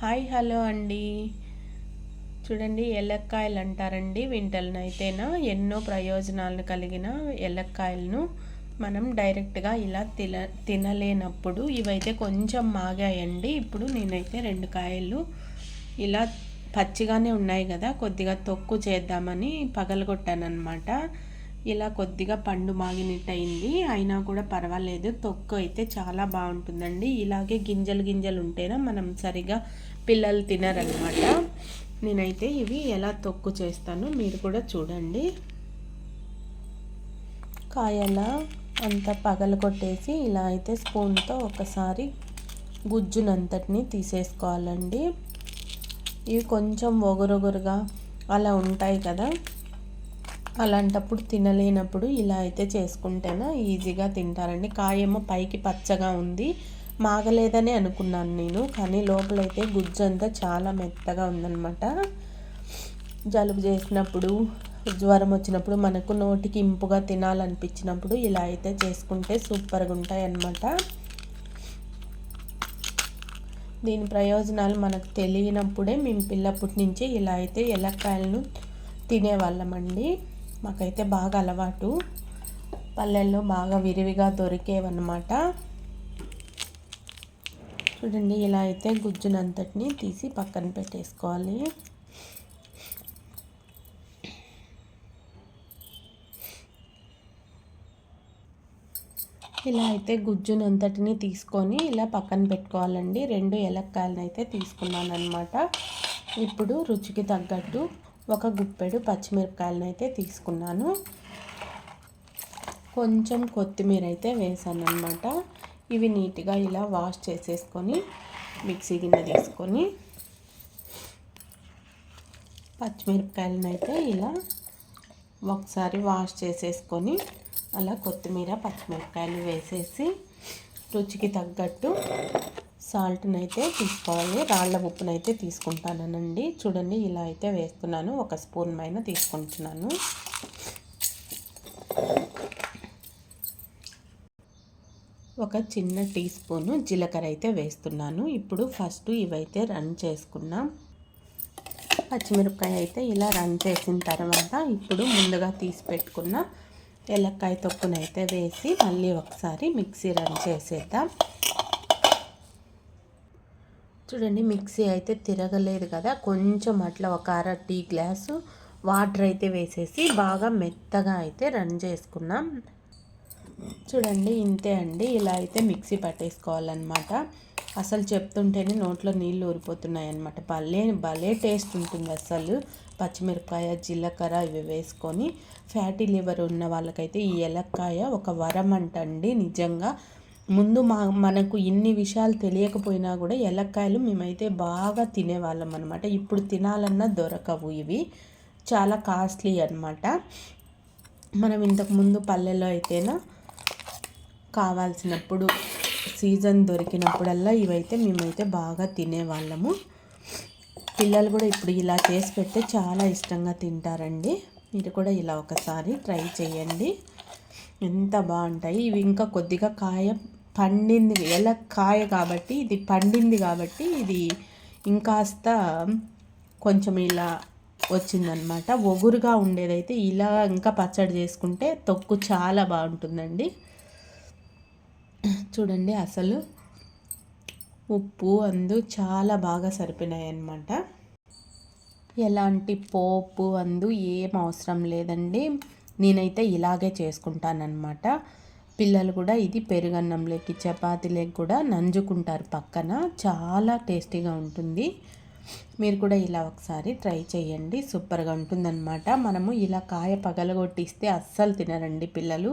Hi hello అండి. చూడండి ఎలక్కాయలు అంటారండి వీటినైతేనా ఎన్నో ప్రయోజనాలను కలిగిన ఎలక్కాయలను మనం డైరెక్ట్గా ఇలా తిన తినలేనప్పుడు ఇవైతే కొంచెం మాగాయండి. ఇప్పుడు నేనైతే రెండు కాయలు ఇలా పచ్చిగానే ఉన్నాయి కదా కొద్దిగా తొక్కు చేద్దామని పగలగొట్టానమాట ఇలా కొద్దిగా పండు మాగినట్టు అయింది అయినా కూడా పర్వాలేదు. తొక్కు అయితే చాలా బాగుంటుందండి. ఇలాగే గింజలు గింజలు ఉంటేనే మనం సరిగా పిల్లలు తినరనమాట. నేనైతే ఇవి ఎలా తొక్కు చేస్తానో మీరు కూడా చూడండి. కాయల అంతా పగల కొట్టేసి ఇలా అయితే స్పూన్తో ఒకసారి గుజ్జునంతటిని తీసేసుకోవాలండి. ఇవి కొంచెం ఒగరొగరుగా అలా ఉంటాయి కదా. అలాంటప్పుడు తినలేనప్పుడు ఇలా అయితే చేసుకుంటేనే ఈజీగా తింటారండి. కాయేమో పైకి పచ్చగా ఉంది. మాగలేదని అనుకున్నాను నేను కానీ లోపలైతే గుజ్జు అంతా చాలా మెత్తగా ఉందన్నమాట. జలుబు చేసినప్పుడు జ్వరం వచ్చినప్పుడు మనకు నోటికి ఇంపుగా తినాలనిపించినప్పుడు ఇలా అయితే చేసుకుంటే సూపర్గా ఉంటాయి అన్నమాట దీని ప్రయోజనాలు మనకు తెలియనప్పుడే మేము పిల్లప్పటి నుంచి ఇలా అయితే ఎలక్కాయలను తినేవాళ్ళమండి. మాకైతే బాగా అలవాటు. పల్లెల్లో బాగా విరివిగా దొరికేవన్నమాట. చూడండి ఇలా అయితే గుజ్జునంతటిని తీసి పక్కన పెట్టేసుకోవాలి. ఇలా అయితే గుజ్జునంతటిని తీసుకొని ఇలా పక్కన పెట్టుకోవాలండి. రెండు ఎలక్కాయలను అయితే తీసుకున్నాను అనమాట ఇప్పుడు రుచికి తగ్గట్టు ఒక గుప్పెడు పచ్చిమిరపకాయలను అయితే తీసుకున్నాను. కొంచెం కొత్తిమీర అయితే వేసాను అనమాట ఇవి నీట్గా ఇలా వాష్ చేసేసుకొని మిక్సీ గిన్నె తీసుకొని పచ్చిమిరపకాయలను అయితే ఇలా ఒకసారి వాష్ చేసేసుకొని అలా కొత్తిమీర పచ్చిమిరపకాయలు వేసేసి రుచికి తగ్గట్టు సాల్ట్ని అయితే తీసుకోవాలి. రాళ్ళ ఉప్పును అయితే తీసుకుంటానండి. చూడండి ఇలా అయితే వేస్తున్నాను. ఒక స్పూన్ పైన తీసుకుంటున్నాను. ఒక చిన్న టీ స్పూను జీలకర్ర అయితే వేస్తున్నాను. ఇప్పుడు ఫస్ట్ ఇవైతే రన్ చేసుకున్నాం. పచ్చిమిరపకాయ అయితే ఇలా రన్ చేసిన తర్వాత ఇప్పుడు ముందుగా తీసి పెట్టుకున్న ఎలక్కాయ తొక్కునైతే వేసి మళ్ళీ ఒకసారి మిక్సీ రన్ చేసేద్దాం. చూడండి మిక్సీ అయితే తిరగలేదు కదా. కొంచెం అట్లా ఒక అర టీ గ్లాసు వాటర్ అయితే వేసేసి బాగా మెత్తగా అయితే రన్ చేసుకున్నాం చూడండి ఇంతే అండి. ఇలా అయితే మిక్సీ పట్టేసుకోవాలన్నమాట. అసలు చెప్తుంటేనే నోట్లో నీళ్ళు ఊరిపోతున్నాయి అనమాట భలే భలే టేస్ట్ ఉంటుంది అసలు. పచ్చిమిరపకాయ జీలకర్ర ఇవి వేసుకొని ఫ్యాటీ లివర్ ఉన్న వాళ్ళకైతే ఈ ఎలక్కాయ ఒక వరం అంటండి నిజంగా ముందు మా మనకు ఇన్ని విషయాలు తెలియకపోయినా కూడా ఎలక్కాయలు మేమైతే బాగా తినేవాళ్ళం అనమాట ఇప్పుడు తినాలన్నా దొరకవు ఇవి. చాలా కాస్ట్లీ అనమాట మనం ఇంతకుముందు పల్లెల్లో అయితేనా కావాల్సినప్పుడు సీజన్ దొరికినప్పుడల్లా ఇవైతే మేమైతే బాగా తినేవాళ్ళము. పిల్లలు కూడా ఇప్పుడు ఇలా చేసి పెడితే చాలా ఇష్టంగా తింటారండి. మీరు కూడా ఇలా ఒకసారి ట్రై చేయండి. ఎంత బాగుంటాయి. ఇవి ఇంకా కొద్దిగా కాయ పండింది ఎలా కాయ కాబట్టి ఇది పండింది కాబట్టి ఇది ఇంకాస్త కొంచెం ఇలా వచ్చిందనమాట. ఒగురుగా ఉండేదైతే ఇలా ఇంకా పచ్చడి చేసుకుంటే తొక్కు చాలా బాగుంటుందండి. చూడండి అసలు ఉప్పు అందు చాలా బాగా సరిపోయినాయి అన్నమాట ఎలాంటి పోపు అందు ఏం అవసరం లేదండి. నేనైతే ఇలాగే చేసుకుంటానన్నమాట. పిల్లలు కూడా ఇది పెరుగన్నంలోకి చపాతీలోకి కూడా నంజుకుంటారు పక్కన. చాలా టేస్టీగా ఉంటుంది. మీరు కూడా ఇలా ఒకసారి ట్రై చేయండి. సూపర్గా ఉంటుందన్నమాట. మనము ఇలా కాయ పగలగొట్టిస్తే అస్సలు తినరండి పిల్లలు.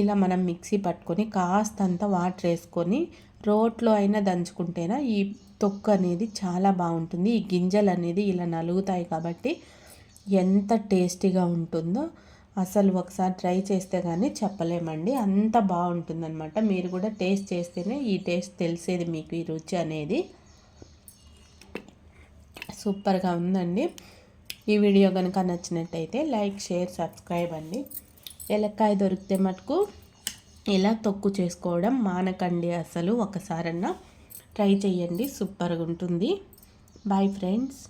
ఇలా మనం మిక్సీ పట్టుకొని కాస్తంత వాటర్ వేసుకొని రోట్లో అయినా దంచుకుంటేనా ఈ తొక్కు అనేది చాలా బాగుంటుంది. ఈ గింజలు అనేది ఇలా నలుగుతాయి కాబట్టి ఎంత టేస్టీగా ఉంటుందో అసలు ఒకసారి ట్రై చేస్తే కానీ చెప్పలేమండి. అంత బాగుంటుందన్నమాట. మీరు కూడా టేస్ట్ చేస్తేనే ఈ టేస్ట్ తెలిసేది మీకు ఈ రుచి అనేది. సూపర్గా ఉందండి. ఈ వీడియో కనుక నచ్చినట్టయితే లైక్ షేర్ సబ్స్క్రైబ్ అండి. ఎలక్కాయ దొరికితే మటుకు ఇలా తొక్కు చేసుకోవడం మానకండి అసలు. ఒకసారన్నా ట్రై చేయండి సూపర్గా ఉంటుంది బాయ్ ఫ్రెండ్స్.